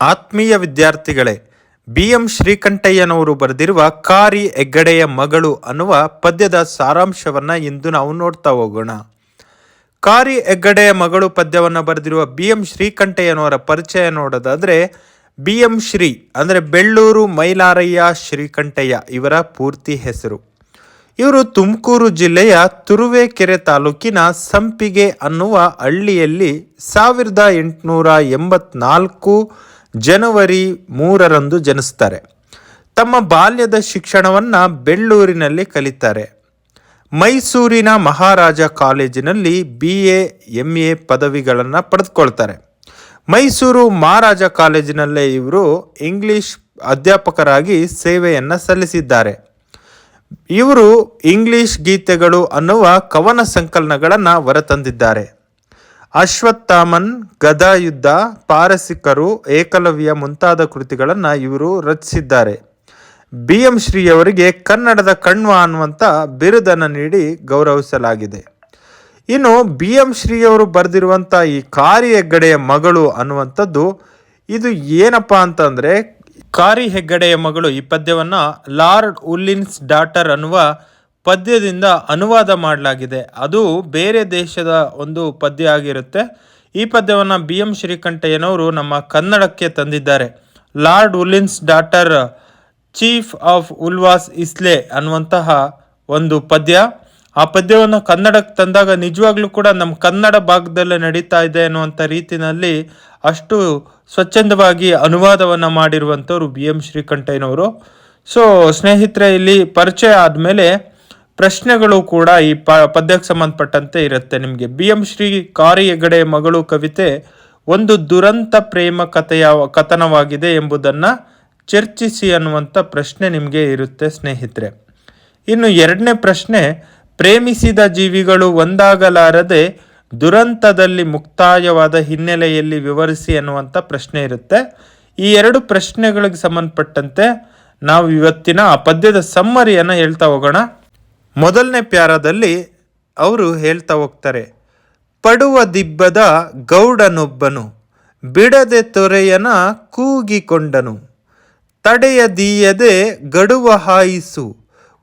ಆತ್ಮೀಯ ವಿದ್ಯಾರ್ಥಿಗಳೇ, B. M. ಶ್ರೀಕಂಠಯ್ಯನವರು ಬರೆದಿರುವ ಕಾರಿ ಹೆಗ್ಗಡೆಯ ಮಗಳು ಅನ್ನುವ ಪದ್ಯದ ಸಾರಾಂಶವನ್ನು ಇಂದು ನಾವು ನೋಡ್ತಾ ಹೋಗೋಣ. ಕಾರಿ ಹೆಗ್ಗಡೆಯ ಮಗಳು ಪದ್ಯವನ್ನು ಬರೆದಿರುವ ಬಿ. ಎಂ. ಶ್ರೀಕಂಠಯ್ಯನವರ ಪರಿಚಯ ನೋಡೋದಾದರೆ, ಬಿ. ಎಂ. ಶ್ರೀ ಅಂದರೆ ಬೆಳ್ಳೂರು ಮೈಲಾರಯ್ಯ ಶ್ರೀಕಂಠಯ್ಯ ಇವರ ಪೂರ್ತಿ ಹೆಸರು. ಇವರು ತುಮಕೂರು ಜಿಲ್ಲೆಯ ತುರುವೇಕೆರೆ ತಾಲೂಕಿನ ಸಂಪಿಗೆ ಅನ್ನುವ ಹಳ್ಳಿಯಲ್ಲಿ ಸಾವಿರದ ಎಂಟುನೂರ ಎಂಬತ್ನಾಲ್ಕು ಜನವರಿ ಮೂರರಂದು ಜನಿಸ್ತಾರೆ. ತಮ್ಮ ಬಾಲ್ಯದ ಶಿಕ್ಷಣವನ್ನು ಬೆಳ್ಳೂರಿನಲ್ಲಿ ಕಲಿತಾರೆ. ಮೈಸೂರಿನ ಮಹಾರಾಜ ಕಾಲೇಜಿನಲ್ಲಿ ಬಿ ಎ ಎಂ ಎ ಪದವಿಗಳನ್ನು ಪಡೆದುಕೊಳ್ತಾರೆ. ಮೈಸೂರು ಮಹಾರಾಜ ಕಾಲೇಜಿನಲ್ಲೇ ಇವರು ಇಂಗ್ಲಿಷ್ ಅಧ್ಯಾಪಕರಾಗಿ ಸೇವೆಯನ್ನು ಸಲ್ಲಿಸಿದ್ದಾರೆ. ಇವರು ಇಂಗ್ಲಿಷ್ ಗೀತೆಗಳು ಅನ್ನುವ ಕವನ ಸಂಕಲನಗಳನ್ನು ಹೊರತಂದಿದ್ದಾರೆ. ಅಶ್ವತ್ಥಾಮನ್, ಗದಾಯುದ್ಧ, ಪಾರಸಿಕರು, ಏಕಲವ್ಯ ಮುಂತಾದ ಕೃತಿಗಳನ್ನು ಇವರು ರಚಿಸಿದ್ದಾರೆ. ಬಿ. ಎಂ. ಶ್ರೀಯವರಿಗೆ ಕನ್ನಡದ ಕಣ್ವ ಅನ್ನುವಂಥ ಬಿರುದನ್ನು ನೀಡಿ ಗೌರವಿಸಲಾಗಿದೆ. ಇನ್ನು ಬಿ. ಎಂ. ಶ್ರೀಯವರು ಬರೆದಿರುವಂಥ ಈ ಕಾರಿ ಹೆಗ್ಗಡೆಯ ಮಗಳು ಅನ್ನುವಂಥದ್ದು, ಇದು ಏನಪ್ಪ ಅಂತಂದರೆ ಕಾರಿ ಹೆಗ್ಗಡೆಯ ಮಗಳು ಈ ಪದ್ಯವನ್ನು ಲಾರ್ಡ್ ಉಲ್ಲಿನ್ಸ್ ಡಾಟರ್ ಅನ್ನುವ ಪದ್ಯದಿಂದ ಅನುವಾದ ಮಾಡಲಾಗಿದೆ. ಅದು ಬೇರೆ ದೇಶದ ಒಂದು ಪದ್ಯ ಆಗಿರುತ್ತೆ. ಈ ಪದ್ಯವನ್ನು ಬಿ ಎಂ ಶ್ರೀಕಂಠಯ್ಯನವರು ನಮ್ಮ ಕನ್ನಡಕ್ಕೆ ತಂದಿದ್ದಾರೆ. Lord Ullin's daughter, chief of Ulva's isle ಅನ್ನುವಂತಹ ಒಂದು ಪದ್ಯ. ಆ ಪದ್ಯವನ್ನು ಕನ್ನಡಕ್ಕೆ ತಂದಾಗ ನಿಜವಾಗ್ಲೂ ಕೂಡ ನಮ್ಮ ಕನ್ನಡ ಭಾಗದಲ್ಲೇ ನಡೀತಾ ಇದೆ ಅನ್ನುವಂಥ ರೀತಿಯಲ್ಲಿ ಅಷ್ಟು ಸ್ವಚ್ಛಂದವಾಗಿ ಅನುವಾದವನ್ನು ಮಾಡಿರುವಂಥವ್ರು ಬಿ ಎಂ ಶ್ರೀಕಂಠಯ್ಯನವರು. ಸೊ, ಸ್ನೇಹಿತರೆ, ಇಲ್ಲಿ ಪರಿಚಯ ಆದಮೇಲೆ ಪ್ರಶ್ನೆಗಳು ಕೂಡ ಈ ಪ, ಪದ್ಯಕ್ಕೆ ಸಂಬಂಧಪಟ್ಟಂತೆ ಇರುತ್ತೆ. ನಿಮಗೆ ಬಿ ಎಂ ಶ್ರೀ ಕಾರಿ ಹೆಗಡೆ ಮಗಳು ಕವಿತೆ ಒಂದು ದುರಂತ ಪ್ರೇಮ ಕಥೆಯ ಕಥನವಾಗಿದೆ ಎಂಬುದನ್ನು ಚರ್ಚಿಸಿ ಅನ್ನುವಂಥ ಪ್ರಶ್ನೆ ನಿಮಗೆ ಇರುತ್ತೆ ಸ್ನೇಹಿತರೆ. ಇನ್ನು ಎರಡನೇ ಪ್ರಶ್ನೆ, ಪ್ರೇಮಿಸಿದ ಜೀವಿಗಳು ಒಂದಾಗಲಾರದೆ ದುರಂತದಲ್ಲಿ ಮುಕ್ತಾಯವಾದ ಹಿನ್ನೆಲೆಯಲ್ಲಿ ವಿವರಿಸಿ ಅನ್ನುವಂಥ ಪ್ರಶ್ನೆ ಇರುತ್ತೆ. ಈ ಎರಡು ಪ್ರಶ್ನೆಗಳಿಗೆ ಸಂಬಂಧಪಟ್ಟಂತೆ ನಾವು ಇವತ್ತಿನ ಆ ಪದ್ಯದ ಸಮ್ಮರಿಯನ್ನು ಹೇಳ್ತಾ ಹೋಗೋಣ. ಮೊದಲನೇ ಪ್ಯಾರದಲ್ಲಿ ಅವರು ಹೇಳ್ತಾ ಹೋಗ್ತಾರೆ, ಪಡುವ ದಿಬ್ಬದ ಗೌಡನೊಬ್ಬನು, ಬಿಡದೆ ತೊರೆಯನ ಕೂಗಿಕೊಂಡನು. ತಡೆಯದೀಯದೆ ಗಡುವ ಹಾಯಿಸು,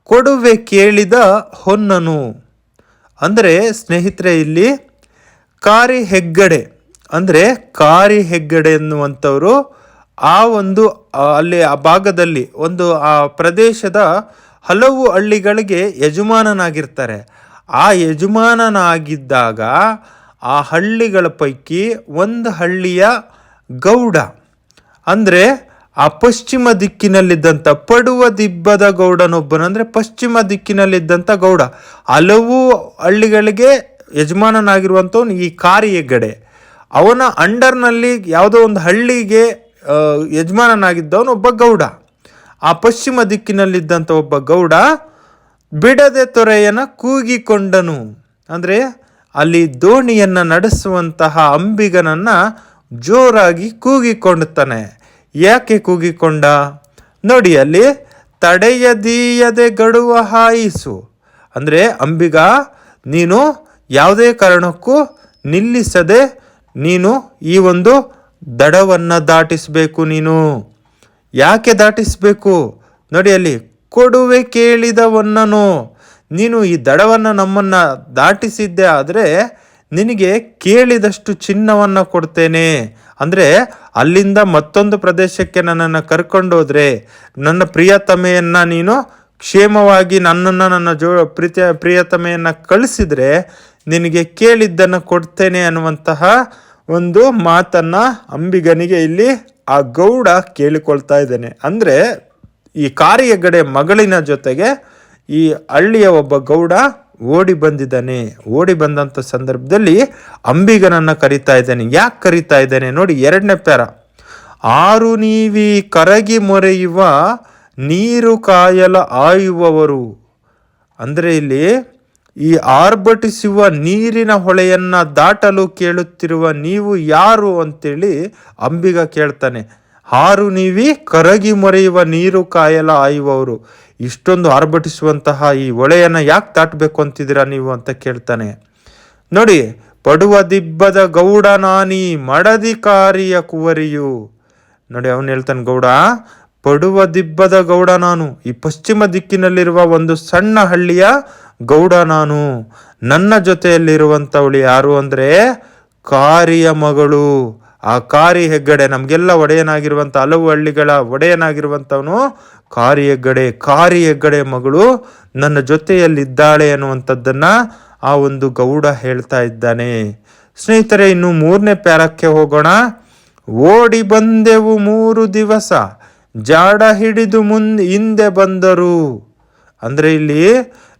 ಕೊಡುವೆ ಕೇಳಿದ ಹೊನ್ನನು. ಅಂದರೆ ಸ್ನೇಹಿತರೆ, ಇಲ್ಲಿ ಕಾರಿ ಹೆಗ್ಗಡೆ ಅಂದರೆ ಕಾರಿ ಹೆಗ್ಗಡೆ ಎನ್ನುವಂಥವರು ಆ ಒಂದು ಅಲ್ಲಿ ಆ ಭಾಗದಲ್ಲಿ, ಒಂದು ಆ ಪ್ರದೇಶದ ಹಲವು ಹಳ್ಳಿಗಳಿಗೆ ಯಜಮಾನನಾಗಿರ್ತಾರೆ. ಆ ಯಜಮಾನನಾಗಿದ್ದಾಗ ಆ ಹಳ್ಳಿಗಳ ಪೈಕಿ ಒಂದು ಹಳ್ಳಿಯ ಗೌಡ ಅಂದರೆ ಆ ಪಶ್ಚಿಮ ದಿಕ್ಕಿನಲ್ಲಿದ್ದಂಥ ಪಡುವ ದಿಬ್ಬದ ಗೌಡನೊಬ್ಬನು ಅಂದರೆ ಪಶ್ಚಿಮ ದಿಕ್ಕಿನಲ್ಲಿದ್ದಂಥ ಗೌಡ. ಹಲವು ಹಳ್ಳಿಗಳಿಗೆ ಯಜಮಾನನಾಗಿರುವಂಥವನು ಈ ಕಾರಿ ಹೆಗ್ಗಡೆ ಅವನ ಅಂಡರ್ನಲ್ಲಿ ಯಾವುದೋ ಒಂದು ಹಳ್ಳಿಗೆ ಆ, ಯಜಮಾನನಾಗಿದ್ದವನು ಒಬ್ಬ ಗೌಡ. ಆ ಪಶ್ಚಿಮ ದಿಕ್ಕಿನಲ್ಲಿದ್ದಂಥ ಒಬ್ಬ ಗೌಡ ಬಿಡದೆ ತೊರೆಯನ್ನು ಕೂಗಿಕೊಂಡನು. ಅಂದರೆ ಅಲ್ಲಿ ದೋಣಿಯನ್ನು ನಡೆಸುವಂತಹ ಅಂಬಿಗನನ್ನು ಜೋರಾಗಿ ಕೂಗಿಕೊಂಡುತ್ತಾನೆ ಯಾಕೆ ಕೂಗಿಕೊಂಡ? ನೋಡಿ, ಅಲ್ಲಿ ತಡೆಯದೀಯದೆ ಗಡುವ ಹಾಯಿಸು. ಅಂದರೆ, ಅಂಬಿಗ, ನೀನು ಯಾವುದೇ ಕಾರಣಕ್ಕೂ ನಿಲ್ಲಿಸದೆ ನೀನು ಈ ಒಂದು ದಡವನ್ನು ದಾಟಿಸಬೇಕು ನೀನು. ಯಾಕೆ ದಾಟಿಸಬೇಕು? ನೋಡಿ ಅಲ್ಲಿ, ಕೊಡುವೆ ಕೇಳಿದವನ್ನನು. ನೀನು ಈ ದಡವನ್ನು ನಮ್ಮನ್ನು ದಾಟಿಸಿದ್ದೆ ಆದರೆ ನಿನಗೆ ಕೇಳಿದಷ್ಟು ಚಿನ್ನವನ್ನು ಕೊಡ್ತೇನೆ. ಅಂದರೆ ಅಲ್ಲಿಂದ ಮತ್ತೊಂದು ಪ್ರದೇಶಕ್ಕೆ ನನ್ನನ್ನು ಕರ್ಕೊಂಡೋದ್ರೆ, ನನ್ನ ಪ್ರಿಯತಮೆಯನ್ನು ನೀನು ಕ್ಷೇಮವಾಗಿ ನನ್ನನ್ನು ನನ್ನ ಜೋ ಪ್ರೀತಿಯ ಪ್ರಿಯತಮೆಯನ್ನು ಕಳಿಸಿದರೆ ನಿನಗೆ ಕೇಳಿದ್ದನ್ನು ಕೊಡ್ತೇನೆ ಅನ್ನುವಂತಹ ಒಂದು ಮಾತನ್ನು ಅಂಬಿಗನಿಗೆ ಇಲ್ಲಿ ಆ ಗೌಡ ಕೇಳಿಕೊಳ್ತಾ ಇದ್ದಾನೆ. ಅಂದರೆ ಈ ಕಾರಿಯಗಡೆ ಮಗಳಿನ ಜೊತೆಗೆ ಈ ಹಳ್ಳಿಯ ಒಬ್ಬ ಗೌಡ ಓಡಿ ಬಂದಿದ್ದಾನೆ. ಓಡಿ ಬಂದಂಥ ಸಂದರ್ಭದಲ್ಲಿ ಅಂಬಿಗನನ್ನು ಕರಿತಾ ಇದ್ದಾನೆ. ಯಾಕೆ ಕರಿತಾ ಇದ್ದಾನೆ ನೋಡಿ, ಎರಡನೇ ಪ್ಯಾರ. ಆರು ನೀವಿ ಕರಗಿ ಮೊರೆಯುವ, ನೀರು ಕಾಯಲ ಆಯುವವರು. ಅಂದರೆ ಇಲ್ಲಿ ಈ ಆರ್ಭಟಿಸುವ ನೀರಿನ ಹೊಳೆಯನ್ನು ದಾಟಲು ಕೇಳುತ್ತಿರುವ ನೀವು ಯಾರು ಅಂತೇಳಿ ಅಂಬಿಗ ಕೇಳ್ತಾನೆ. ಹಾರು ನೀವಿ, ಕರಗಿ ಮೊರೆಯುವ ನೀರು ಕಾಯಲ ಆಯುವವರು. ಇಷ್ಟೊಂದು ಆರ್ಭಟಿಸುವಂತಹ ಈ ಹೊಳೆಯನ್ನು ಯಾಕೆ ದಾಟಬೇಕು ಅಂತಿದ್ದೀರಾ ನೀವು ಅಂತ ಕೇಳ್ತಾನೆ. ನೋಡಿ, ಪಡುವ ದಿಬ್ಬದ ಗೌಡ ನಾನಿ, ಮಡದಿಕಾರಿಯ ಕುವರಿಯು. ನೋಡಿ, ಅವನು ಹೇಳ್ತಾನೆ, ಗೌಡ, ಪಡುವ ದಿಬ್ಬದ ಗೌಡ ನಾನು. ಈ ಪಶ್ಚಿಮ ದಿಕ್ಕಿನಲ್ಲಿರುವ ಒಂದು ಸಣ್ಣ ಹಳ್ಳಿಯ ಗೌಡ ನಾನು. ನನ್ನ ಜೊತೆಯಲ್ಲಿರುವಂಥವಳು ಯಾರು ಅಂದರೆ ಕಾರಿಯ ಮಗಳು. ಆ ಕಾರಿ ಹೆಗ್ಗಡೆ ನಮಗೆಲ್ಲ ಒಡೆಯನಾಗಿರುವಂಥ ಹಲವು ಹಳ್ಳಿಗಳ ಒಡೆಯನಾಗಿರುವಂಥವನು ಕಾರಿ ಹೆಗ್ಗಡೆ ಕಾರಿ ಹೆಗ್ಗಡೆ ಮಗಳು. ನನ್ನ ಜೊತೆಯಲ್ಲಿದ್ದಾಳೆ ಅನ್ನುವಂಥದ್ದನ್ನು ಆ ಒಂದು ಗೌಡ ಹೇಳ್ತಾ ಇದ್ದಾನೆ. ಸ್ನೇಹಿತರೆ, ಇನ್ನು ಮೂರನೇ ಪ್ಯಾರಕ್ಕೆ ಹೋಗೋಣ. ಓಡಿ ಬಂದೆವು ಮೂರು ದಿವಸ. ಜಾಡ ಹಿಡಿದು ಮುಂದೆ ಹಿಂದೆ ಬಂದರು. ಅಂದರೆ ಇಲ್ಲಿ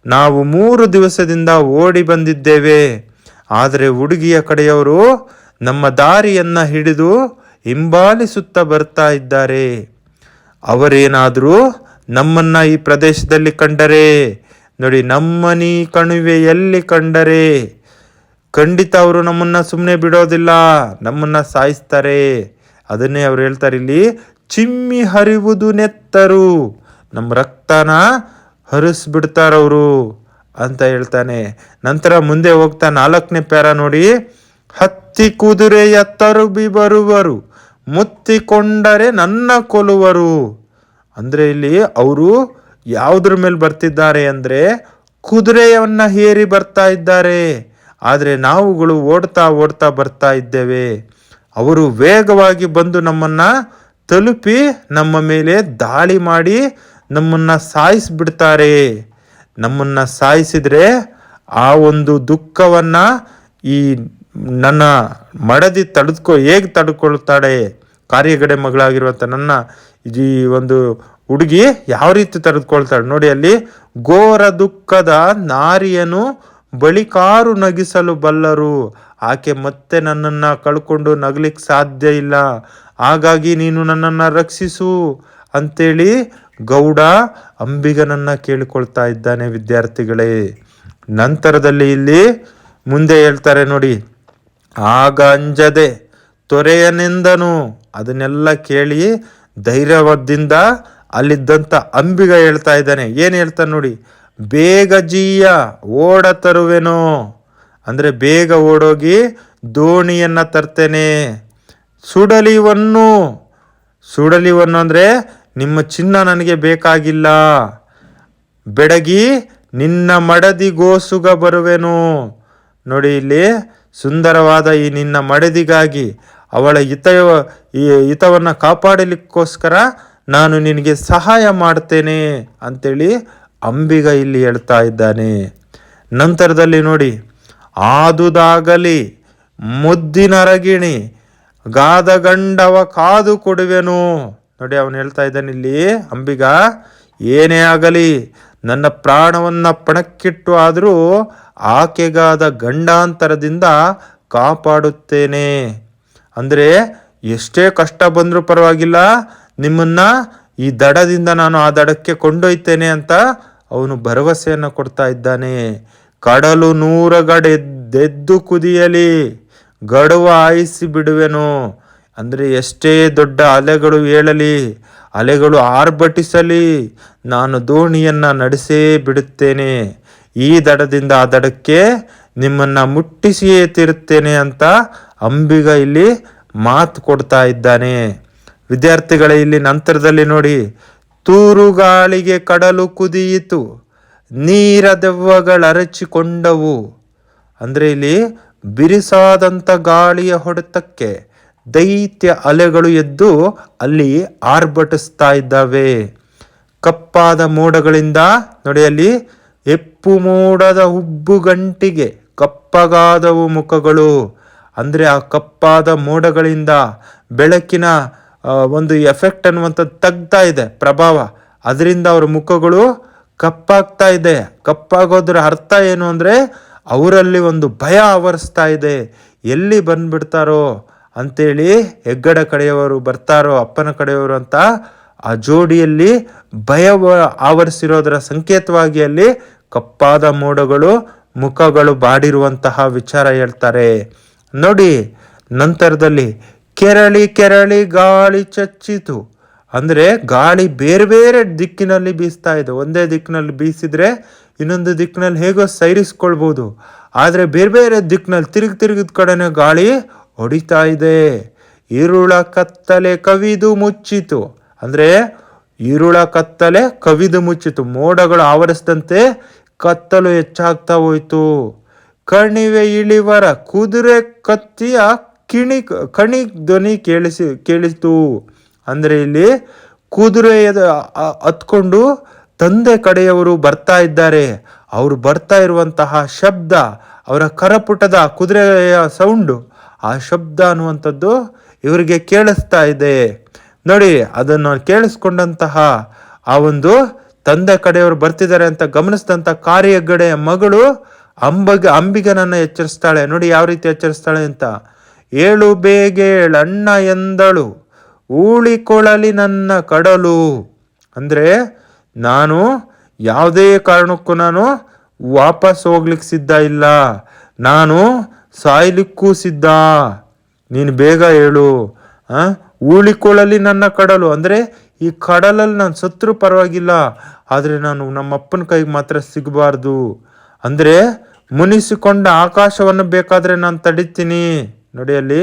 ನಾವು ಮೂರು ದಿವಸದಿಂದ ಓಡಿ ಬಂದಿದ್ದೇವೆ. ಆದರೆ ಹುಡುಗಿಯ ಕಡೆಯವರು ನಮ್ಮ ದಾರಿಯನ್ನು ಹಿಡಿದು ಹಿಂಬಾಲಿಸುತ್ತಾ ಬರ್ತಾ ಇದ್ದಾರೆ. ಅವರೇನಾದರೂ ನಮ್ಮನ್ನ ಈ ಪ್ರದೇಶದಲ್ಲಿ ಕಂಡರೆ? ನೋಡಿ ನಮ್ಮನಿ ಕಣಿವೆಯಲ್ಲಿ ಕಂಡರೆ. ಖಂಡಿತ ಅವರು ನಮ್ಮನ್ನ ಸುಮ್ಮನೆ ಬಿಡೋದಿಲ್ಲ, ನಮ್ಮನ್ನ ಸಾಯಿಸ್ತಾರೆ. ಅದನ್ನೇ ಅವ್ರು ಹೇಳ್ತಾರೆ ಇಲ್ಲಿ, ಚಿಮ್ಮಿ ಹರಿವುದು ನೆತ್ತರು. ನಮ್ಮ ರಕ್ತನ ಹರಿಸ್ಬಿಡ್ತಾರವರು ಅಂತ ಹೇಳ್ತಾನೆ. ನಂತರ ಮುಂದೆ ಹೋಗ್ತಾ ನಾಲ್ಕನೇ ಪ್ಯಾರ ನೋಡಿ, ಹತ್ತಿ ಕುದುರೆಯ ತರುಬಿ ಬರುವರು, ಮುತ್ತಿಕೊಂಡರೆ ನನ್ನ ಕೊಲುವರು. ಅಂದರೆ ಇಲ್ಲಿ ಅವರು ಯಾವುದ್ರ ಮೇಲೆ ಬರ್ತಿದ್ದಾರೆ ಅಂದರೆ ಕುದುರೆಯನ್ನು ಹೇರಿ ಬರ್ತಾ ಇದ್ದಾರೆ. ಆದರೆ ನಾವುಗಳು ಓಡ್ತಾ ಓಡ್ತಾ ಬರ್ತಾ ಇದ್ದೇವೆ. ಅವರು ವೇಗವಾಗಿ ಬಂದು ನಮ್ಮನ್ನು ತಲುಪಿ ನಮ್ಮ ಮೇಲೆ ದಾಳಿ ಮಾಡಿ ನಮ್ಮನ್ನ ಸಾಯಿಸಿಬಿಡ್ತಾರೆ. ನಮ್ಮನ್ನ ಸಾಯಿಸಿದರೆ ಆ ಒಂದು ದುಃಖವನ್ನ ಈ ನನ್ನ ಮಡದಿ ತಡೆದುಕೊ, ಹೇಗೆ ತಡ್ಕೊಳ್ತಾಳೆ? ಕಾರ್ಯಗಡೆ ಮಗಳಾಗಿರುವಂಥ ನನ್ನ ಈ ಒಂದು ಹುಡುಗಿ ಯಾವ ರೀತಿ ತಡೆದುಕೊಳ್ತಾಳೆ? ನೋಡಿ ಅಲ್ಲಿ ಘೋರ ದುಃಖದ ನಾರಿಯನು ಬಳಿಕಾರು ನಗಿಸಲು ಬಲ್ಲರು. ಆಕೆ ಮತ್ತೆ ನನ್ನನ್ನು ಕಳ್ಕೊಂಡು ನಗಲಿಕ್ಕೆ ಸಾಧ್ಯ ಇಲ್ಲ. ಹಾಗಾಗಿ ನೀನು ನನ್ನನ್ನು ರಕ್ಷಿಸು ಅಂತೇಳಿ ಗೌಡ ಅಂಬಿಗನನ್ನ ಕೇಳಿಕೊಳ್ತಾ ಇದ್ದಾನೆ ವಿದ್ಯಾರ್ಥಿಗಳೇ. ನಂತರದಲ್ಲಿ ಇಲ್ಲಿ ಮುಂದೆ ಹೇಳ್ತಾರೆ ನೋಡಿ, ಆಗ ಅಂಜದೆ ತೊರೆಯನೆಂದನು. ಅದನ್ನೆಲ್ಲ ಕೇಳಿ ಧೈರ್ಯದಿಂದ ಅಲ್ಲಿದ್ದಂಥ ಅಂಬಿಗ ಹೇಳ್ತಾ ಇದ್ದಾನೆ. ಏನು ಹೇಳ್ತಾನೆ ನೋಡಿ, ಬೇಗ ಜೀಯ, ಓಡ ತರುವೆನೋ. ಅಂದರೆ ಬೇಗ ಓಡೋಗಿ ದೋಣಿಯನ್ನ ತರ್ತೇನೆ. ಸುಡಲಿವನ್ನು ಸುಡಲಿವನ್ನು ಅಂದರೆ ನಿಮ್ಮ ಚಿನ್ನ ನನಗೆ ಬೇಕಾಗಿಲ್ಲ. ಬೆಡಗಿ ನಿನ್ನ ಮಡದಿ ಗೋಸುಗ ಬರುವೆನು. ನೋಡಿ ಇಲ್ಲಿ ಸುಂದರವಾದ ಈ ನಿನ್ನ ಮಡದಿಗಾಗಿ ಅವಳ ಹಿತ ಈ ಹಿತವನ್ನು ಕಾಪಾಡಲಿಕ್ಕೋಸ್ಕರ ನಾನು ನಿನಗೆ ಸಹಾಯ ಮಾಡ್ತೇನೆ ಅಂತೇಳಿ ಅಂಬಿಗ ಇಲ್ಲಿ ಹೇಳ್ತಾ ಇದ್ದಾನೆ. ನಂತರದಲ್ಲಿ ನೋಡಿ, ಆದುದಾಗಲಿ ಮುದ್ದಿನರಗಿಣಿ ಗಾದ ಗಂಡವ ಕಾದು ಕೊಡುವೆನು. ನೋಡಿ ಅವನು ಹೇಳ್ತಾ ಇದ್ದಾನೆ, ಇಲ್ಲಿ ಅಂಬಿಗ, ಏನೇ ಆಗಲಿ ನನ್ನ ಪ್ರಾಣವನ್ನು ಪಣಕ್ಕಿಟ್ಟು ಆದರೂ ಆಕೆಗಾದ ಗಂಡಾಂತರದಿಂದ ಕಾಪಾಡುತ್ತೇನೆ. ಅಂದರೆ ಎಷ್ಟೇ ಕಷ್ಟ ಬಂದರೂ ಪರವಾಗಿಲ್ಲ, ನಿಮ್ಮನ್ನ ಈ ದಡದಿಂದ ನಾನು ಆ ದಡಕ್ಕೆ ಕೊಂಡೊಯ್ತೇನೆ ಅಂತ ಅವನು ಭರವಸೆಯನ್ನು ಕೊಡ್ತಾ ಇದ್ದಾನೆ. ಕಡಲು ನೂರಗಡೆದ್ದೆದ್ದು ಕುದಿಯಲಿ, ಗಡುವ ಆಯಿಸಿ ಬಿಡುವೆನು. ಅಂದರೆ ಎಷ್ಟೇ ದೊಡ್ಡ ಅಲೆಗಳು ಏಳಲಿ, ಅಲೆಗಳು ಆರ್ಭಟಿಸಲಿ, ನಾನು ದೋಣಿಯನ್ನು ನಡೆಸೇ ಬಿಡುತ್ತೇನೆ. ಈ ದಡದಿಂದ ಆ ದಡಕ್ಕೆ ನಿಮ್ಮನ್ನು ಮುಟ್ಟಿಸಿಯೇ ತೀರುತ್ತೇನೆ ಅಂತ ಅಂಬಿಗ ಇಲ್ಲಿ ಮಾತು ಕೊಡ್ತಾ ಇದ್ದಾನೆ. ವಿದ್ಯಾರ್ಥಿಗಳೇ, ಇಲ್ಲಿ ನಂತರದಲ್ಲಿ ನೋಡಿ, ತೂರುಗಾಳಿಗೆ ಕಡಲು ಕುದಿಯಿತು ನೀರ ದೆವ್ವಗಳರಚಿಕೊಂಡವು ಅಂದರೆ ಇಲ್ಲಿ ಬಿರಿಸಾದಂಥ ಗಾಳಿಯ ಹೊಡೆತಕ್ಕೆ ದೈತ್ಯ ಅಲೆಗಳು ಎದ್ದು ಅಲ್ಲಿ ಆರ್ಭಟಿಸ್ತಾ ಇದ್ದಾವೆ. ಕಪ್ಪಾದ ಮೋಡಗಳಿಂದ, ನೋಡಿ ಅಲ್ಲಿ, ಎಪ್ಪು ಮೋಡದ ಉಬ್ಬು ಗಂಟಿಗೆ ಕಪ್ಪಗಾದವು ಮುಖಗಳು. ಅಂದರೆ ಆ ಕಪ್ಪಾದ ಮೋಡಗಳಿಂದ ಬೆಳಕಿನ ಒಂದು ಎಫೆಕ್ಟ್ ಅನ್ನುವಂಥದ್ದು ತಗ್ತಾ ಇದೆ, ಪ್ರಭಾವ. ಅದರಿಂದ ಅವರ ಮುಖಗಳು ಕಪ್ಪಾಗ್ತಾ ಇದೆ. ಕಪ್ಪಾಗೋದ್ರ ಅರ್ಥ ಏನು ಅಂದರೆ, ಅವರಲ್ಲಿ ಒಂದು ಭಯ ಆವರಿಸ್ತಾ ಇದೆ. ಎಲ್ಲಿ ಬಂದ್ಬಿಡ್ತಾರೋ ಅಂತೇಳಿ ಹೆಗ್ಗಡ ಕಡೆಯವರು ಬರ್ತಾರೋ ಅಪ್ಪನ ಕಡೆಯವರು ಅಂತ ಆ ಜೋಡಿಯಲ್ಲಿ ಭಯ ಆವರಿಸಿರೋದರ ಸಂಕೇತವಾಗಿ ಅಲ್ಲಿ ಕಪ್ಪಾದ ಮೋಡಗಳು, ಮುಖಗಳು ಬಾಡಿರುವಂತಹ ವಿಚಾರ ಹೇಳ್ತಾರೆ. ನೋಡಿ, ನಂತರದಲ್ಲಿ ಕೆರಳಿ ಕೆರಳಿ ಗಾಳಿ ಚಚ್ಚಿತು. ಅಂದರೆ ಗಾಳಿ ಬೇರೆ ಬೇರೆ ದಿಕ್ಕಿನಲ್ಲಿ ಬೀಸ್ತಾ ಇದೆ. ಒಂದೇ ದಿಕ್ಕಿನಲ್ಲಿ ಬೀಸಿದ್ರೆ ಇನ್ನೊಂದು ದಿಕ್ಕಿನಲ್ಲಿ ಹೇಗೋ ಸೈರಿಸ್ಕೊಳ್ಬೋದು. ಆದರೆ ಬೇರೆ ಬೇರೆ ದಿಕ್ಕಿನಲ್ಲಿ ತಿರುಗಿ ತಿರುಗಿದ ಕಡೆನೇ ಗಾಳಿ ಹೊಡಿತಾ ಇದೆ ಈರುಳ ಕತ್ತಲೆ ಕವಿದು ಮುಚ್ಚಿತು. ಅಂದ್ರೆ ಈರುಳ ಕತ್ತಲೆ ಕವಿದು ಮುಚ್ಚಿತು. ಮೋಡಗಳು ಆವರಿಸಿದಂತೆ ಕತ್ತಲು ಹೆಚ್ಚಾಗ್ತಾ ಹೋಯಿತು. ಕಣಿವೆ ಇಳಿವರ ಕುದುರೆ ಕತ್ತಿಯ ಕಿಣಿ, ಕಣಿ ಧ್ವನಿ ಕೇಳಿಸಿ, ಕೇಳಿತು. ಅಂದ್ರೆ ಇಲ್ಲಿ ಕುದುರೆ ಹತ್ಕೊಂಡು ತಂದೆ ಕಡೆಯವರು ಬರ್ತಾ ಇದ್ದಾರೆ. ಅವರು ಬರ್ತಾ ಇರುವಂತಹ ಶಬ್ದ, ಅವರ ಕರಪುಟದ ಕುದುರೆಯ ಸೌಂಡು. ಆ ಶಬ್ದ ಅನ್ನುವಂಥದ್ದು ಇವರಿಗೆ ಕೇಳಿಸ್ತಾ ಇದೆ. ನೋಡಿ, ಅದನ್ನು ಕೇಳಿಸ್ಕೊಂಡಂತಹ ಆ ಒಂದು ತಂದೆ ಕಡೆಯವರು ಬರ್ತಿದ್ದಾರೆ ಅಂತ ಗಮನಿಸಿದಂಥ ಕಾರ್ಯಗಡೆಯ ಮಗಳು ಅಂಬಗ, ಅಂಬಿಗನನ್ನು ಎಚ್ಚರಿಸ್ತಾಳೆ. ನೋಡಿ, ಯಾವ ರೀತಿ ಎಚ್ಚರಿಸ್ತಾಳೆ ಅಂತ. ಏಳು ಬೇಗೇಳಣ್ಣ ಎಂದಳು ಊಳಿಕೊಳ್ಳಲಿ ನನ್ನ ಕಡಲು. ಅಂದರೆ ನಾನು ಯಾವುದೇ ಕಾರಣಕ್ಕೂ ನಾನು ವಾಪಸ್ ಹೋಗ್ಲಿಕ್ಕೆ ಸಿದ್ಧ ಇಲ್ಲ. ನಾನು ಸಾಯ್ಲಿಕ್ಕೂ ಸಿದ್ಧ. ನೀನು ಬೇಗ ಹೇಳು. ಉಳಿಕೊಳ್ಳಲಿ ನನ್ನ ಕಡಲು. ಅಂದರೆ ಈ ಕಡಲಲ್ಲಿ ನಾನು ಸತ್ರು ಪರವಾಗಿಲ್ಲ. ಆದರೆ ನಾನು ನಮ್ಮಪ್ಪನ ಕೈಗೆ ಮಾತ್ರ ಸಿಗಬಾರ್ದು. ಅಂದರೆ ಮುನಿಸಿಕೊಂಡ ಆಕಾಶವನ್ನು ಬೇಕಾದರೆ ನಾನು ತಡಿತೀನಿ. ನೋಡಿ ಅಲ್ಲಿ,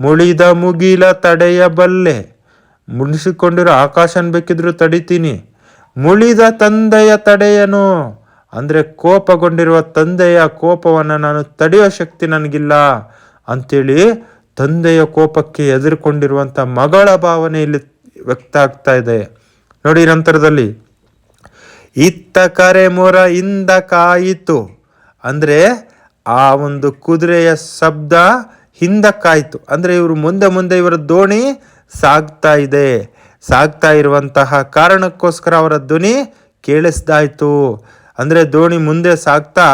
ಮುಳಿದ ಮುಗಿಲ ತಡೆಯಬಲ್ಲೆ ಮುನಿಸಿಕೊಂಡಿರೋ ಆಕಾಶನ ಬೇಕಿದ್ರೂ ತಡಿತೀನಿ. ಮುಳಿದ ತಂದೆಯ ತಡೆಯನು. ಅಂದರೆ ಕೋಪಗೊಂಡಿರುವ ತಂದೆಯ ಕೋಪವನ್ನು ನಾನು ತಡೆಯೋ ಶಕ್ತಿ ನನಗಿಲ್ಲ ಅಂತೇಳಿ ತಂದೆಯ ಕೋಪಕ್ಕೆ ಎದುರುಕೊಂಡಿರುವಂಥ ಮಗಳ ಭಾವನೆ ಇಲ್ಲಿ ವ್ಯಕ್ತ ಆಗ್ತಾ ಇದೆ. ನೋಡಿ ನಂತರದಲ್ಲಿ, ಇತ್ತ ಕರೆ ಮೊರ ಇಂದ ಕಾಯಿತು. ಅಂದರೆ ಆ ಒಂದು ಕುದುರೆಯ ಶಬ್ದ ಹಿಂದಕ್ಕಾಯಿತು ಅಂದರೆ ಇವರು ಮುಂದೆ ಮುಂದೆ ಇವರ ದೋಣಿ ಸಾಗ್ತಾ ಇದೆ. ಸಾಗ್ತಾ ಇರುವಂತಹ ಕಾರಣಕ್ಕೋಸ್ಕರ ಅವರ ಧ್ವನಿ ಕೇಳಿಸ್ದಾಯ್ತು. ಅಂದರೆ ದೋಣಿ ಮುಂದೆ ಸಾಗ್ತಾ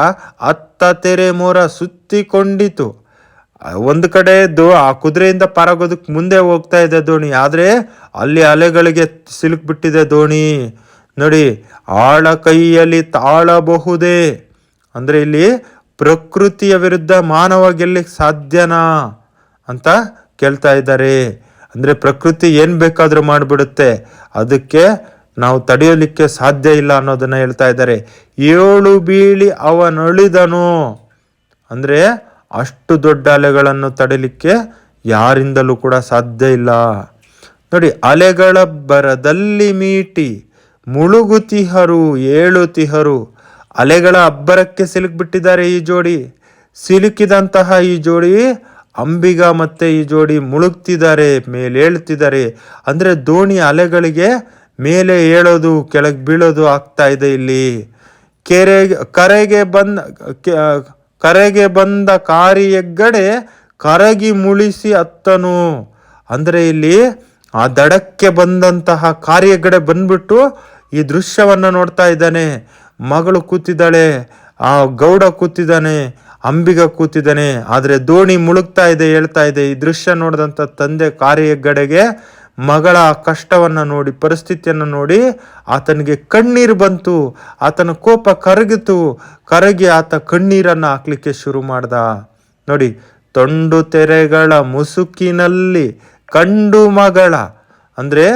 ಅತ್ತ ತೆರೆ ಮೋರ ಸುತ್ತಿಕೊಂಡಿತು. ಒಂದು ಕಡೆ ದೋ, ಆ ಕುದುರೆಯಿಂದ ಪಾರಾಗೋದಕ್ಕೆ ಮುಂದೆ ಹೋಗ್ತಾ ಇದೆ ದೋಣಿ. ಆದರೆ ಅಲ್ಲಿ ಅಲೆಗಳಿಗೆ ಸಿಲುಕ್ಬಿಟ್ಟಿದೆ ದೋಣಿ. ನೋಡಿ, ಆಳ ಕೈಯಲ್ಲಿ ತಾಳಬಹುದೇ? ಅಂದರೆ ಇಲ್ಲಿ ಪ್ರಕೃತಿಯ ವಿರುದ್ಧ ಮಾನವ ಗೆಲ್ಲಕ್ಕೆ ಸಾಧ್ಯನಾ ಅಂತ ಕೇಳ್ತಾ ಇದ್ದಾರೆ. ಅಂದರೆ ಪ್ರಕೃತಿ ಏನು ಬೇಕಾದರೂ ಮಾಡಿಬಿಡುತ್ತೆ. ಅದಕ್ಕೆ ನಾವು ತಡೆಯಲಿಕ್ಕೆ ಸಾಧ್ಯ ಇಲ್ಲ ಅನ್ನೋದನ್ನು ಹೇಳ್ತಾ ಇದ್ದಾರೆ. ಏಳು ಬೀಳಿ ಅವನಳಿದನು. ಅಂದರೆ ಅಷ್ಟು ದೊಡ್ಡ ಅಲೆಗಳನ್ನು ತಡೆಯಲಿಕ್ಕೆ ಯಾರಿಂದಲೂ ಕೂಡ ಸಾಧ್ಯ ಇಲ್ಲ. ನೋಡಿ, ಅಲೆಗಳ ಬರದಲ್ಲಿ ಮೀಟಿ ಮುಳುಗುತಿಹರು ಏಳುತಿಹರು ಅಲೆಗಳ ಅಬ್ಬರಕ್ಕೆ ಸಿಲುಕ್ಬಿಟ್ಟಿದ್ದಾರೆ ಈ ಜೋಡಿ. ಸಿಲುಕಿದಂತಹ ಈ ಜೋಡಿ ಅಂಬಿಗ ಮತ್ತೆ ಈ ಜೋಡಿ ಮುಳುಗ್ತಿದ್ದಾರೆ, ಮೇಲೇಳ್ತಿದ್ದಾರೆ. ಅಂದರೆ ದೋಣಿ ಅಲೆಗಳಿಗೆ ಮೇಲೆ ಏಳೋದು, ಕೆಳಗೆ ಬೀಳೋದು ಆಗ್ತಾ ಇದೆ ಇಲ್ಲಿ. ಕೆರೆ, ಕರೆಗೆ ಬಂದ ಕರೆಗೆ ಬಂದ ಕಾರಿ ಎಗ್ಗಡೆ ಕರಗಿ ಮುಳಿಸಿ ಅತ್ತನು ಅಂದರೆ ಇಲ್ಲಿ ಆ ದಡಕ್ಕೆ ಬಂದಂತಹ ಕಾರ್ಯಗಡೆ ಬಂದ್ಬಿಟ್ಟು ಈ ದೃಶ್ಯವನ್ನು ನೋಡ್ತಾ ಇದ್ದಾನೆ. ಮಗಳು ಕೂತಿದ್ದಾಳೆ, ಆ ಗೌಡ ಕೂತಿದ್ದಾನೆ, ಅಂಬಿಗ ಕೂತಿದ್ದಾನೆ. ಆದರೆ ದೋಣಿ ಮುಳುಗ್ತಾ ಇದೆ ಹೇಳ್ತಾ ಇದೆ. ಈ ದೃಶ್ಯ ನೋಡಿದಂಥ ತಂದೆ ಕಾರ್ಯಗಡೆಗೆ ಮಗಳ ಕಷ್ಟವನ್ನು ನೋಡಿ, ಪರಿಸ್ಥಿತಿಯನ್ನು ನೋಡಿ ಆತನಿಗೆ ಕಣ್ಣೀರು ಬಂತು. ಆತನ ಕೋಪ ಕರಗಿತು. ಕರಗಿ ಆತ ಕಣ್ಣೀರನ್ನು ಹಾಕ್ಲಿಕ್ಕೆ ಶುರು ಮಾಡ್ದ. ನೋಡಿ, ತೊಂಡು ತೆರೆಗಳ ಮುಸುಕಿನಲ್ಲಿ ಕಂಡು ಮಗಳ. ಅಂದರೆ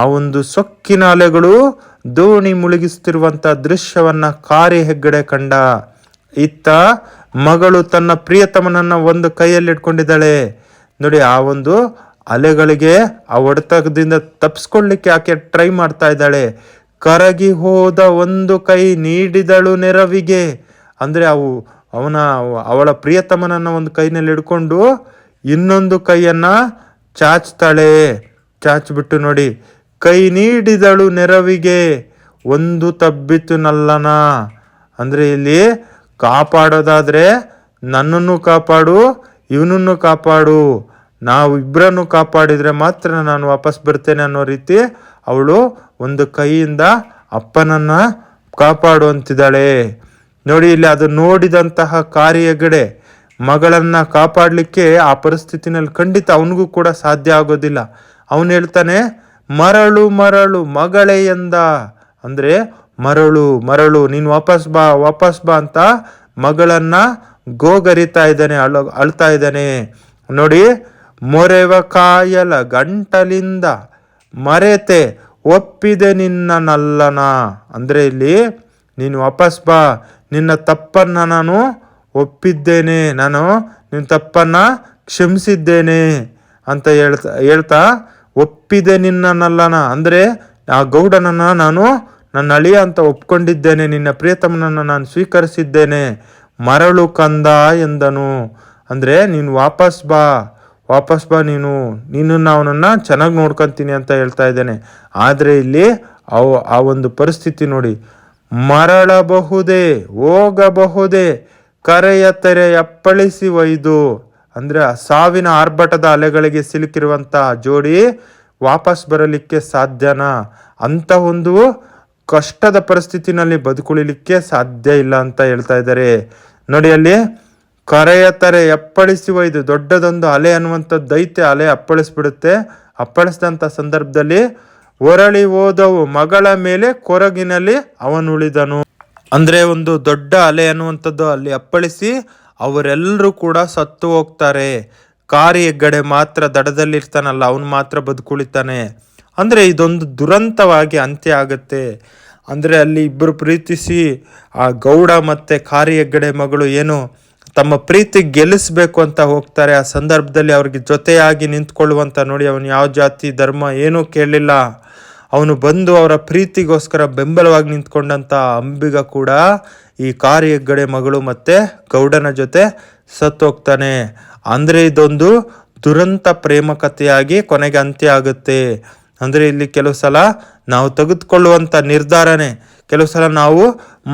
ಆ ಒಂದು ಸೊಕ್ಕಿನ ಅಲೆಗಳು ದೋಣಿ ಮುಳುಗಿಸ್ತಿರುವಂಥ ದೃಶ್ಯವನ್ನು ಕಾರಿ ಹೆಗ್ಗಡೆ ಕಂಡ. ಇತ್ತ ಮಗಳು ತನ್ನ ಪ್ರಿಯತಮನನ್ನು ಒಂದು ಕೈಯಲ್ಲಿ ಇಟ್ಕೊಂಡಿದ್ದಾಳೆ. ನೋಡಿ, ಆ ಒಂದು ಅಲೆಗಳಿಗೆ ಆ ಹೊಡೆತದಿಂದ ತಪ್ಪಿಸ್ಕೊಳ್ಳಿಕ್ಕೆ ಆಕೆ ಟ್ರೈ ಮಾಡ್ತಾ ಇದ್ದಾಳೆ. ಕರಗಿ ಹೋದ ಒಂದು ಕೈ ನೀಡಿದಳು ನೆರವಿಗೆ. ಅಂದರೆ ಅವು ಅವನ, ಅವಳ ಪ್ರಿಯತಮನನ್ನು ಒಂದು ಕೈನಲ್ಲಿ ಹಿಡ್ಕೊಂಡು ಇನ್ನೊಂದು ಕೈಯನ್ನ ಚಾಚ್ತಾಳೆ. ಚಾಚ್ಬಿಟ್ಟು ನೋಡಿ, ಕೈ ನೀಡಿದಳು ನೆರವಿಗೆ. ಒಂದು ತಬ್ಬಿತು ನಲ್ಲನ. ಅಂದರೆ ಇಲ್ಲಿ ಕಾಪಾಡೋದಾದರೆ ನನ್ನನ್ನು ಕಾಪಾಡು, ಇವನನ್ನು ಕಾಪಾಡು. ನಾವು ಇಬ್ಬರನ್ನು ಕಾಪಾಡಿದರೆ ಮಾತ್ರ ನಾನು ವಾಪಸ್ ಬರ್ತೇನೆ ಅನ್ನೋ ರೀತಿ ಅವಳು ಒಂದು ಕೈಯಿಂದ ಅಪ್ಪನನ್ನು ಕಾಪಾಡುವಂತಿದ್ದಾಳೆ. ನೋಡಿ, ಇಲ್ಲಿ ಅದು ನೋಡಿದಂತಹ ಕಾರ್ಯಗಡೆ ಮಗಳನ್ನ ಕಾಪಾಡಲಿಕ್ಕೆ ಆ ಪರಿಸ್ಥಿತಿನಲ್ಲಿ ಖಂಡಿತ ಅವನಿಗೂ ಕೂಡ ಸಾಧ್ಯ ಆಗೋದಿಲ್ಲ. ಅವನು ಹೇಳ್ತಾನೆ, ಮರಳು ಮರಳು, ಮಗಳೇ ಎಂದ. ಅಂದರೆ, ಮರಳು ಮರಳು, ನೀನು ವಾಪಸ್ ಬಾ ವಾಪಸ್ ಬಾ ಅಂತ ಮಗಳನ್ನು ಗೋಗರಿತಾ ಇದ್ದಾನೆ, ಅಳ, ಅಳ್ತಾ ಇದ್ದಾನೆ. ನೋಡಿ ಮೊರೆವ ಕಾಯಲ ಗಂಟಲಿಂದ ಮರೆತೆ ಒಪ್ಪಿದೆ ನಿನ್ನ ನಲ್ಲನ. ಅಂದರೆ ಇಲ್ಲಿ, ನೀನು ವಾಪಸ್ ಬಾ. ನಿನ್ನ ತಪ್ಪನ್ನು ನಾನು ಒಪ್ಪಿದ್ದೇನೆ. ನಾನು ನಿನ್ನ ತಪ್ಪನ್ನು ಕ್ಷಮಿಸಿದ್ದೇನೆ ಅಂತ ಹೇಳ್ತಾ ಹೇಳ್ತಾ ಒಪ್ಪಿದೆ ನಿನ್ನನ್ನಲ್ಲನ ಅಂದರೆ ಆ ಗೌಡನನ್ನ ನಾನು ನನ್ನ ಅಳಿಯ ಅಂತ ಒಪ್ಕೊಂಡಿದ್ದೇನೆ. ನಿನ್ನ ಪ್ರಿಯತಮನನ್ನು ನಾನು ಸ್ವೀಕರಿಸಿದ್ದೇನೆ. ಮರಳು ಕಂದ ಎಂದನು. ಅಂದರೆ ನೀನು ವಾಪಸ್ ಬಾ. ವಾಪಸ್ ಬಾ ನೀನು. ನೀನು ಅವನನ್ನು ಚೆನ್ನಾಗಿ ನೋಡ್ಕೊತೀನಿ ಅಂತ ಹೇಳ್ತಾ ಇದ್ದೇನೆ. ಆದರೆ ಇಲ್ಲಿ ಅವು, ಆ ಒಂದು ಪರಿಸ್ಥಿತಿ ನೋಡಿ. ಮರಳಬಹುದೇ, ಹೋಗಬಹುದೇ, ಕರೆಯ ತೆರೆ ಅಪ್ಪಳಿಸಿ ಒಯ್ದು. ಅಂದರೆ ಸಾವಿನ ಆರ್ಭಟದ ಅಲೆಗಳಿಗೆ ಸಿಲುಕಿರುವಂಥ ಜೋಡಿ ವಾಪಸ್ ಬರಲಿಕ್ಕೆ ಸಾಧ್ಯನಾ? ಅಂಥ ಒಂದು ಕಷ್ಟದ ಪರಿಸ್ಥಿತಿನಲ್ಲಿ ಬದುಕುಳಿಲಿಕ್ಕೆ ಸಾಧ್ಯ ಇಲ್ಲ ಅಂತ ಹೇಳ್ತಾ ಇದ್ದಾರೆ. ನೋಡಿ ಅಲ್ಲಿ ಕರೆಯ ತರೆ ಅಪ್ಪಳಿಸಿ ಇದು ದೊಡ್ಡದೊಂದು ಅಲೆ ಅನ್ನುವಂಥ ದೈತ್ಯ ಅಲೆ ಅಪ್ಪಳಿಸ್ಬಿಡುತ್ತೆ. ಅಪ್ಪಳಿಸಿದಂಥ ಸಂದರ್ಭದಲ್ಲಿ ಹೊರಳಿ ಹೋದವು. ಮಗಳ ಮೇಲೆ ಕೊರಗಿನಲ್ಲಿ ಅವನುಳಿದನು. ಅಂದ್ರೆ ಒಂದು ದೊಡ್ಡ ಅಲೆ ಅನ್ನುವಂಥದ್ದು ಅಲ್ಲಿ ಅಪ್ಪಳಿಸಿ ಅವರೆಲ್ಲರೂ ಕೂಡ ಸತ್ತು ಹೋಗ್ತಾರೆ. ಕಾರಿ ಹೆಗ್ಗಡೆ ಮಾತ್ರ ದಡದಲ್ಲಿರ್ತಾನಲ್ಲ, ಅವನು ಮಾತ್ರ ಬದುಕುಳಿತಾನೆ. ಅಂದ್ರೆ ಇದೊಂದು ದುರಂತವಾಗಿ ಅಂತ್ಯ ಆಗುತ್ತೆ. ಅಂದ್ರೆ ಅಲ್ಲಿ ಇಬ್ಬರು ಪ್ರೀತಿಸಿ ಆ ಗೌಡ ಮತ್ತೆ ಕಾರಿ ಹೆಗ್ಗಡೆ ಮಗಳು ಏನು ತಮ್ಮ ಪ್ರೀತಿ ಗೆಲ್ಲಿಸ್ಬೇಕು ಅಂತ ಹೋಗ್ತಾರೆ. ಆ ಸಂದರ್ಭದಲ್ಲಿ ಅವ್ರಿಗೆ ಜೊತೆಯಾಗಿ ನಿಂತ್ಕೊಳ್ಳುವಂತ ನೋಡಿ ಅವನು ಯಾವ ಜಾತಿ, ಧರ್ಮ ಏನೂ ಕೇಳಲಿಲ್ಲ. ಅವನು ಬಂದು ಅವರ ಪ್ರೀತಿಗೋಸ್ಕರ ಬೆಂಬಲವಾಗಿ ನಿಂತ್ಕೊಂಡಂತ ಅಂಬಿಗ ಕೂಡ ಈ ಕಾರಿ ಹೆಗ್ಗಡೆ ಮಗಳು ಮತ್ತೆ ಗೌಡನ ಜೊತೆ ಸತ್ತೋಗ್ತಾನೆ. ಅಂದ್ರೆ ಇದೊಂದು ದುರಂತ ಪ್ರೇಮ ಕಥೆಯಾಗಿ ಕೊನೆಗೆ ಅಂತ್ಯ ಆಗುತ್ತೆ. ಅಂದ್ರೆ ಇಲ್ಲಿ ಕೆಲವು ಸಲ ನಾವು ತೆಗೆದುಕೊಳ್ಳುವಂತ ನಿರ್ಧಾರನೇ ಕೆಲವು ಸಲ ನಾವು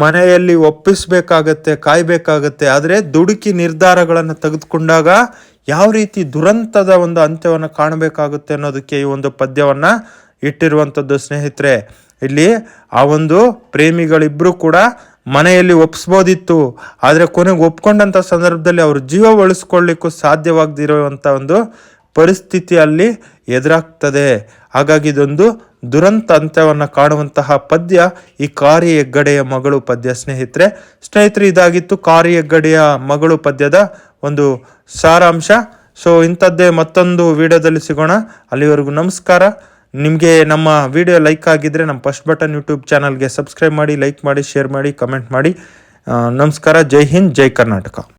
ಮನೆಯಲ್ಲಿ ಒಪ್ಪಿಸಬೇಕಾಗತ್ತೆ, ಕಾಯಬೇಕಾಗತ್ತೆ, ಆದರೆ ದುಡುಕಿ ನಿರ್ಧಾರಗಳನ್ನು ತೆಗೆದುಕೊಂಡಾಗ ಯಾವ ರೀತಿ ದುರಂತದ ಒಂದು ಅಂತ್ಯವನ್ನು ಕಾಣಬೇಕಾಗುತ್ತೆ ಅನ್ನೋದಕ್ಕೆ ಈ ಒಂದು ಪದ್ಯವನ್ನು ಇಟ್ಟಿರುವಂಥದ್ದು ಸ್ನೇಹಿತರೆ. ಇಲ್ಲಿ ಆ ಒಂದು ಪ್ರೇಮಿಗಳಿಬ್ಬರು ಕೂಡ ಮನೆಯಲ್ಲಿ ಒಪ್ಪಿಸ್ಬೋದಿತ್ತು ಆದರೆ ಕೊನೆಗೆ ಒಪ್ಕೊಂಡಂಥ ಸಂದರ್ಭದಲ್ಲಿ ಅವರು ಜೀವ ಉಳಿಸ್ಕೊಳ್ಳಿಕ್ಕೂ ಸಾಧ್ಯವಾಗದಿರುವಂಥ ಒಂದು ಪರಿಸ್ಥಿತಿ ಅಲ್ಲಿ ಎದುರಾಗ್ತದೆ. ಹಾಗಾಗಿ ಇದೊಂದು ದುರಂತ ಅಂತ್ಯವನ್ನು ಕಾಣುವಂತಹ ಪದ್ಯ ಈ ಕಾರಿ ಹೆಗ್ಗಡೆಯ ಮಗಳು ಪದ್ಯ. ಸ್ನೇಹಿತರೆ ಸ್ನೇಹಿತರೆ, ಇದಾಗಿತ್ತು ಕಾರಿ ಹೆಗ್ಗಡೆಯ ಮಗಳು ಪದ್ಯದ ಒಂದು ಸಾರಾಂಶ. ಸೊ ಇಂಥದ್ದೇ ಮತ್ತೊಂದು ವಿಡಿಯೋದಲ್ಲಿ ಸಿಗೋಣ. ಅಲ್ಲಿವರೆಗೂ ನಮಸ್ಕಾರ. ನಿಮಗೆ ನಮ್ಮ ವಿಡಿಯೋ ಲೈಕ್ ಆಗಿದ್ದರೆ ನಮ್ಮ ಫಸ್ಟ್ ಬಟನ್ ಯೂಟ್ಯೂಬ್ ಚಾನಲ್ಗೆ ಸಬ್ಸ್ಕ್ರೈಬ್ ಮಾಡಿ, ಲೈಕ್ ಮಾಡಿ, ಶೇರ್ ಮಾಡಿ, ಕಮೆಂಟ್ ಮಾಡಿ. ನಮಸ್ಕಾರ. ಜೈ ಹಿಂದ್, ಜೈ ಕರ್ನಾಟಕ.